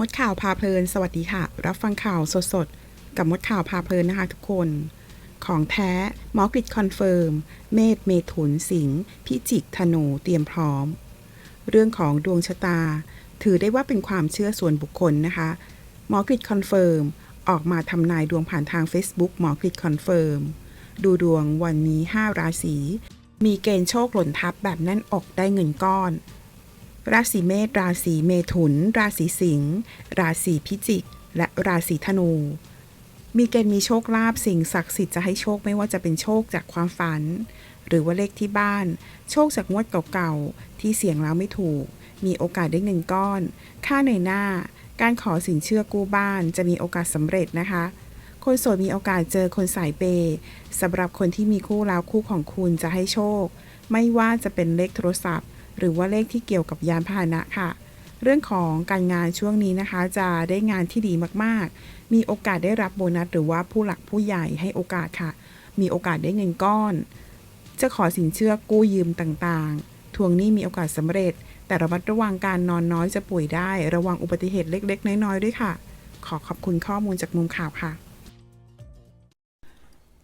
มดข่าวพาเพลิน สวัสดีค่ะ รับฟังข่าวสดๆ กับมดข่าวพาเพลินนะคะทุกคน ของแท้หมอกริดคอนเฟิร์ม เมษเมถุนสิงห์พิจิกธนูเตรียมพร้อม เรื่องของดวงชะตา ถือได้ว่าเป็นความเชื่อส่วนบุคคลนะคะหมอกริดคอนเฟิร์ม ออกมาทำนายดวงผ่านทาง Facebook หมอกริดคอนเฟิร์ม ดูดวงวันนี้ 5 ราศีมีเกณฑ์โชคหล่นทับแบบแน่นอกได้เงินก้อน ราศีเมษราศีเมถุน ราศีสิงห์ราศีพิจิก และราศีธนู มีเกณฑ์มีโชคลาภสิ่งศักดิ์สิทธิ์จะให้โชคไม่ว่าจะเป็นโชคจากความฝัน หรือว่าเลขที่บ้าน โชคจากงวดเก่าๆที่เสี่ยงแล้วไม่ถูก มีโอกาสได้เงินก้อน ค่าในหน้า การขอสินเชื่อกู้บ้านจะมีโอกาสสำเร็จนะคะคนโสดมีโอกาสเจอคนสายเปย์สำหรับคนที่มีคู่แล้วคู่ของคุณจะให้โชค ไม่ว่าจะเป็นเลขโทรศัพท์ หรือว่าเลขที่เกี่ยวกับยานพาหนะค่ะ เรื่องของการงานช่วงนี้นะคะ จะได้งานที่ดีมากๆ มีโอกาสได้รับโบนัส หรือว่าผู้หลักผู้ใหญ่ให้โอกาสค่ะ มีโอกาสได้เงินก้อน จะขอสินเชื่อกู้ยืมต่างๆ ทวงหนี้มีโอกาสสำเร็จ แต่ระมัดระวังการนอนน้อยจะป่วยได้ ระวังอุบัติเหตุเล็ก ๆ น้อยๆด้วยค่ะ ขอขอบคุณข้อมูลจากมุมข่าวค่ะ